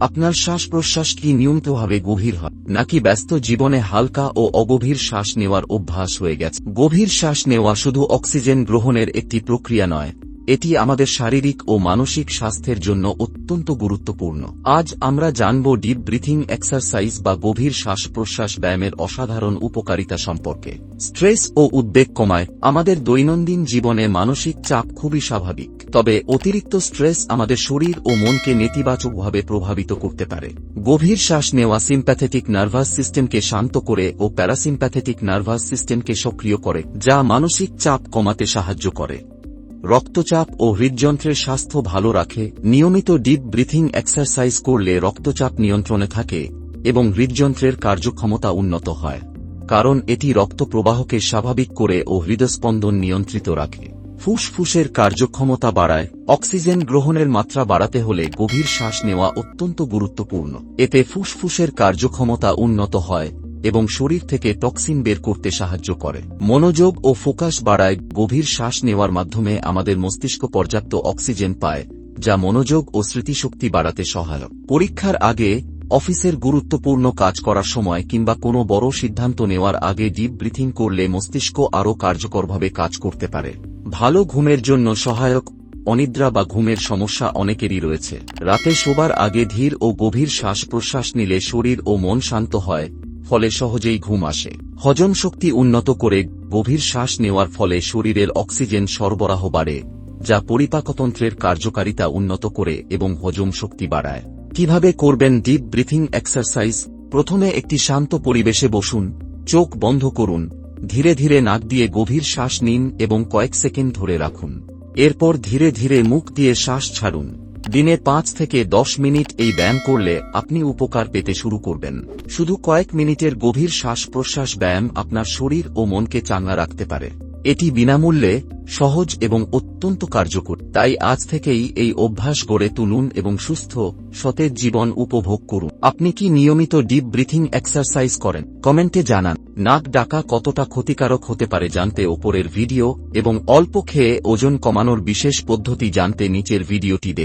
আপনার শ্বাস প্রশ্বাস কি নিয়মিতভাবে গভীর হয়, নাকি ব্যস্ত জীবনে হালকা ও অগভীর শ্বাস নেওয়ার অভ্যাস হয়ে গেছে? গভীর শ্বাস নেওয়া শুধু অক্সিজেন গ্রহণের একটি প্রক্রিয়া নয় এটি আমাদের শারীরিক ও মানসিক স্বাস্থ্যের জন্য অত্যন্ত গুরুত্বপূর্ণ। আজ আমরা জানব ডিপ ব্রিথিং এক্সারসাইজ বা গভীর শ্বাস প্রশ্বাস ব্যায়ামের অসাধারণ উপকারিতা সম্পর্কে। স্ট্রেস ও উদ্বেগ কমায়, আমাদের দৈনন্দিন জীবনে মানসিক চাপ খুবই স্বাভাবিক, তবে অতিরিক্ত স্ট্রেস আমাদের শরীর ও মনকে নেতিবাচকভাবে প্রভাবিত করতে পারে। গভীর শ্বাস নেওয়া সিম্প্যাথেটিক নার্ভাস সিস্টেমকে শান্ত করে ও প্যারাসিম্প্যাথেটিক নার্ভাস সিস্টেমকে সক্রিয় করে, যা মানসিক চাপ কমাতে সাহায্য করে। রক্তচাপ ও হৃদযন্ত্রের স্বাস্থ্য ভালো রাখে, নিয়মিত ডিপ ব্রিথিং এক্সারসাইজ করলে রক্তচাপ নিয়ন্ত্রণে থাকে এবং হৃদযন্ত্রের কার্যক্ষমতা উন্নত হয়, কারণ এটি রক্ত প্রবাহকে স্বাভাবিক করে ও হৃদস্পন্দন নিয়ন্ত্রিত রাখে। ফুসফুসের কার্যক্ষমতা বাড়ায়, অক্সিজেন গ্রহণের মাত্রা বাড়াতে হলে গভীর শ্বাস নেওয়া অত্যন্ত গুরুত্বপূর্ণ। এতে ফুসফুসের কার্যক্ষমতা উন্নত হয় এবং শরীর থেকে টক্সিন বের করতে সাহায্য করে। মনোযোগ ও ফোকাস বাড়ায় গভীর শ্বাস নেওয়ার মাধ্যমে আমাদের মস্তিষ্ক পর্যাপ্ত অক্সিজেন পায়, যা মনোযোগ ও স্মৃতিশক্তি বাড়াতে সহায়ক। পরীক্ষার আগে অফিসের গুরুত্বপূর্ণ কাজ করার সময় কিংবা কোনো বড় সিদ্ধান্ত নেওয়ার আগে ডিপ ব্রিথিং করলে মস্তিষ্ক আরও কার্যকরভাবে কাজ করতে পারে। ভালো ঘুমের জন্য সহায়ক অনিদ্রা বা ঘুমের সমস্যা অনেকেরই রয়েছে। রাতে শোবার আগে ধীর ও গভীর শ্বাস প্রশ্বাস নিলে শরীর ও মন শান্ত হয় ফলে সহজেই ঘুম আসে। হজম শক্তি উন্নত করে গভীর শ্বাস নেওয়ার ফলে শরীরের অক্সিজেন সরবরাহ বাড়ে, যা পরিপাকতন্ত্রের কার্যকারিতা উন্নত করে এবং হজম শক্তি বাড়ায়। কীভাবে করবেন ডিপ ব্রিথিং এক্সারসাইজ প্রথমে একটি শান্ত পরিবেশে বসুন, চোখ বন্ধ করুন, ধীরে ধীরে নাক দিয়ে গভীর শ্বাস নিন এবং কয়েক সেকেন্ড ধরে রাখুন। এরপর ধীরে ধীরে মুখ দিয়ে শ্বাস ছাড়ুন। দিনে পাঁচ থেকে দশ মিনিট এই ব্যায়াম করলে আপনি উপকার পেতে শুরু করবেন। শুধু কয়েক মিনিটের গভীর শ্বাস প্রশ্বাস ব্যায়াম আপনার শরীর ও মনকে চাঙ্গা রাখতে পারে। এটি বিনামূল্যে, সহজ এবং অত্যন্ত কার্যকর। তাই আজ থেকেই এই অভ্যাস গড়ে তুলুন এবং সুস্থ, সতেজ জীবন উপভোগ করুন। আপনি কি নিয়মিত ডিপ ব্রিথিং এক্সারসাইজ করেন? কমেন্টে জানান। নাক ডাকা কতটা ক্ষতিকারক হতে পারে জানতে ওপরের ভিডিও এবং অল্প খেয়ে ওজন কমানোর বিশেষ পদ্ধতি জানতে নিচের ভিডিওটি দেখুন।